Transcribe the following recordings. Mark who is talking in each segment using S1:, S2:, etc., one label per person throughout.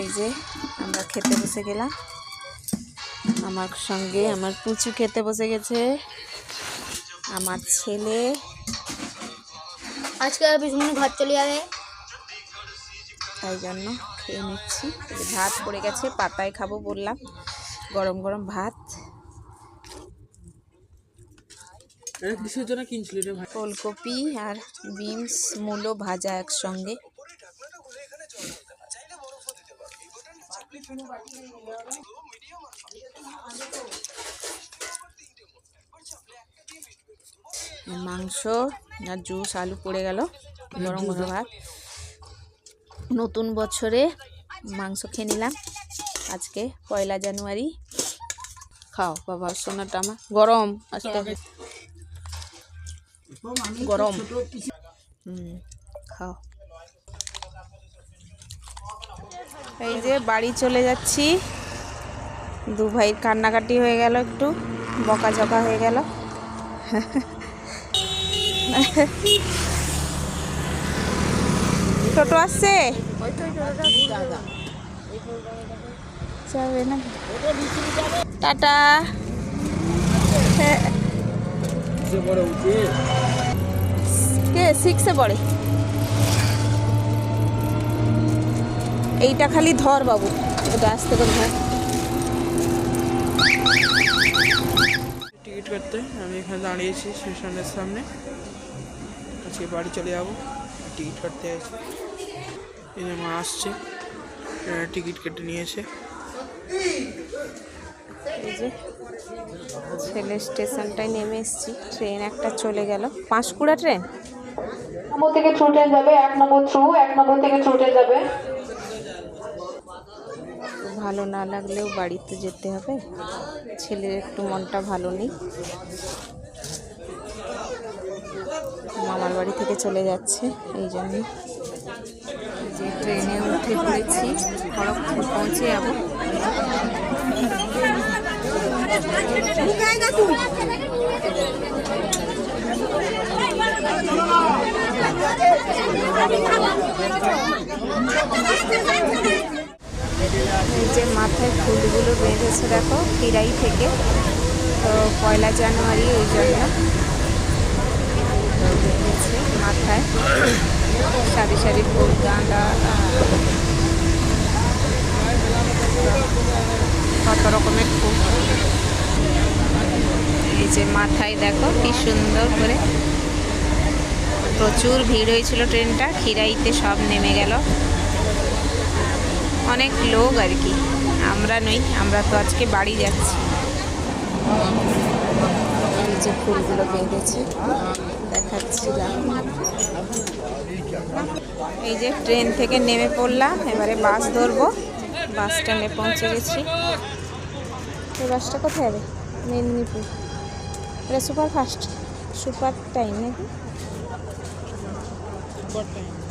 S1: এই যে আমরা খেতে বসে গেলাম। আমার সঙ্গে আমার পুচু খেতে বসে গেছে। আমার ছেলে।
S2: আজকে পিছনে ঘর চলে যাবে।
S1: তাই জন্য খেয়ে নিচ্ছি। ভাত পড়ে গেছে পাতায় খাব বললাম। গরম গরম ভাত।
S3: এটা কিসের জন্য কিনছিলি রে ভাই?
S1: ফুলকপি আর বিনস মূলো ভাজা একসঙ্গে। মাংস আর জুস আলু পড়ে গেল গরম গরম ভাত। নতুন বছরে মাংস খেয়ে নিলাম। আজকে পয়লা জানুয়ারি। খাও বাবা সোনাটা আমার গরম আজকে। গরম। হুম খাও। এই যে বাড়ি চলে যাচ্ছি। দু ভাইয়ের কান্নাকাটি হয়ে গেল একটু, বকাঝকা হয়ে গেল। টোটো আসছে? যাবে না। টাটা। কে সিক্সে পড়ে? এইটা খালি ধর বাবু। এটা আসতে করে ধর।
S3: টিকিট করতে আমি এখানে দাঁড়িয়েছি স্টেশনের সামনে। আজকে বাড়ি চলে যাব টিকিট কাটতে আছে এই যে মা আসছে টিকিট কেটে নিয়েছে।
S1: ছেলে স্টেশনটায় নেমে এসেছি ট্রেন একটা চলে গেল। পাঁশকুড়া ট্রেন?
S4: নম্বর থেকে ছুটে যাবে এক নম্বর থ্রু এক নম্বর থেকে ছুটে যাবে।
S1: ভালো না লাগলেও বাড়িতে যেতে হবে। ছেলের একটু মনটা ভালো নেই। মামার বাড়ি থেকে চলে যাচ্ছে, এই জন্য। যে ট্রেনে উঠে পড়েছি, খড়গপুর পৌঁছে যাব। এই যে মাথায় ফুলগুলো বেঁধেছে দেখো কিরাই থেকে। তো পয়লা জানুয়ারি ওই জন্য বেঁধেছে মাথায়। সারি সারি ফুল, গাঁদা কত রকমের ফুল। এই যে মাথায় দেখো, কি সুন্দর করে। প্রচুর ভিড় হয়েছিল ট্রেনটা খিরাইতে সব নেমে গেল। অনেক লোক আর কি। আমরা নই, আমরা তো আজকে বাড়ি যাচ্ছি। এই যে ফুলগুলো বেঁধেছে দেখাচ্ছিলাম এই যে ট্রেন থেকে নেমে পড়লাম, এবারে বাস ধরবো। বাস স্ট্যান্ডে পৌঁছে গেছি। এই বাসটা কোথায় যাবে মেদিনীপুর। এটা সুপার ফাস্ট, সুপার টাইম নাকি?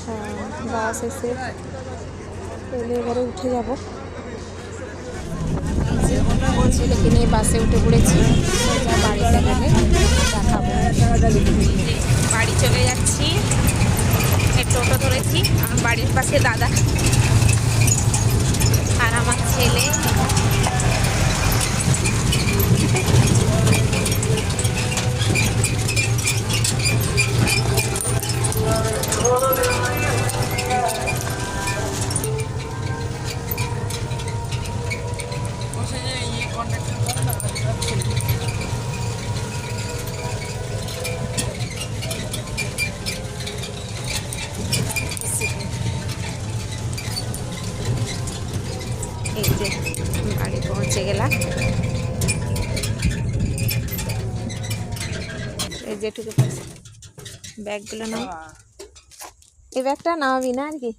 S1: হ্যাঁ বাস এসে পেলে এবারে উঠে যাব। ছেলেকে নিয়ে বাসে উঠে পড়েছি। বাড়িতে গেলে বাড়ি চলে যাচ্ছি। টোটো ধরেছি। আমার বাড়ির পাশে দাদা। গেলাম। এই যেটুকু ব্যাগগুলো নাও। এই ব্যাগটা নামাবি না আর কি?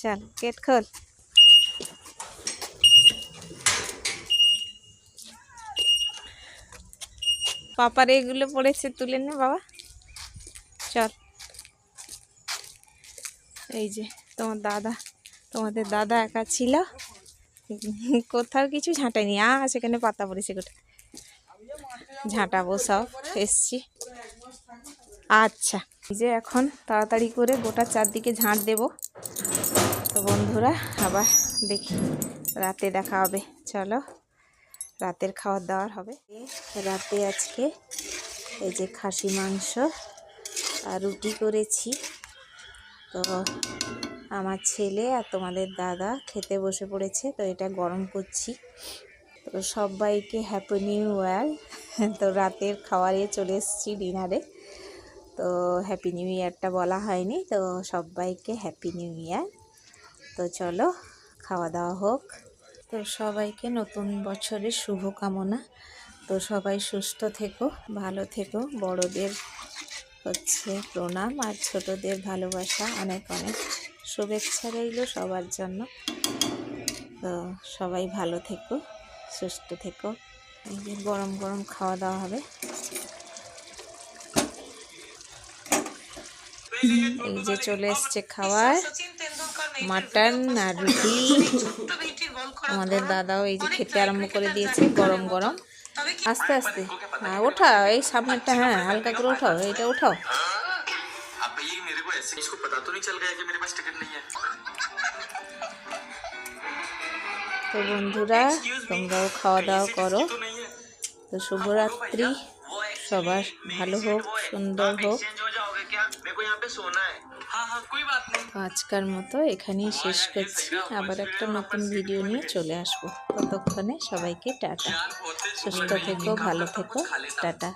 S1: চল, গেট খোল। পাপার এগুলো পড়েছে, তুলে নে বাবা। চল। এই যে, তোমার দাদা, তোমাদের দাদা একা ছিল। কোথাও কিছু ঝাঁটায়নি আ, সেখানে পাতা পড়েছে গোটা। ঝাঁটাবো সব, এসছি। আচ্ছা যে এখন তাড়াতাড়ি করে গোটা চারদিকে ঝাঁট দেব। তো বন্ধুরা, আবার দেখি, রাতে দেখা হবে। চলো, রাতের খাবার দাওয়ার হবে। রাতে আজকে এই যে খাসি মাংস আর রুটি করেছি। তো আমার ছেলে আর তোমাদের দাদা খেতে বসে পড়েছে, তো এটা গরম করছি। তো সবাইকে হ্যাপি নিউ ইয়ার তো রাতের খাবারে চলে এসেছি ডিনারে। তো হ্যাপি নিউ ইয়ারটা বলা হয়নি, তো সবাইকে হ্যাপি নিউ ইয়ার তো চলো, খাওয়া দাওয়া হোক। তো সবাইকে নতুন বছরের শুভকামনা। তো সবাই সুস্থ থেকো, ভালো থেকো। বড়দের হচ্ছে প্রণাম আর ছোটদের ভালোবাসা অনেক অনেক। শুভেচ্ছা রইল সবার জন্য। তো সবাই ভালো থেকো, সুস্থ থেকো। এই যে গরম গরম খাওয়া দাওয়া হবে। এই যে চলে এসছে খাবার মাটন আর রুটি। আমাদের দাদাও এই যে খেতে আরম্ভ করে দিয়েছে গরম গরম। আস্তে আস্তে। হ্যাঁ ওঠাও, এই সামনেরটা হ্যাঁ হালকা করে ওঠাও, এইটা ওঠাও।
S2: ये मेरे को ऐसे इसको पता तो नहीं चल गया कि मेरे पास टिकट नहीं है
S1: তো বন্ধুরা তোমরাও খাওয়া দাওয়া করো
S2: तो नहीं है
S1: তো শুভরাত্রি সবার ভালো হোক সুন্দর হোক
S2: चेंज हो जाओगे क्या मेरे को यहाँ पे सोना है हाँ हाँ कोई बात नहीं
S1: তো আজকের মতো এখানেই শেষ করছি আবার একটা নতুন ভিডিও নিয়ে চলে আসবো ততক্ষণে সবাইকে টাটা
S2: यार होते
S1: সুস্থ থেকো ভালো থেকো টাটা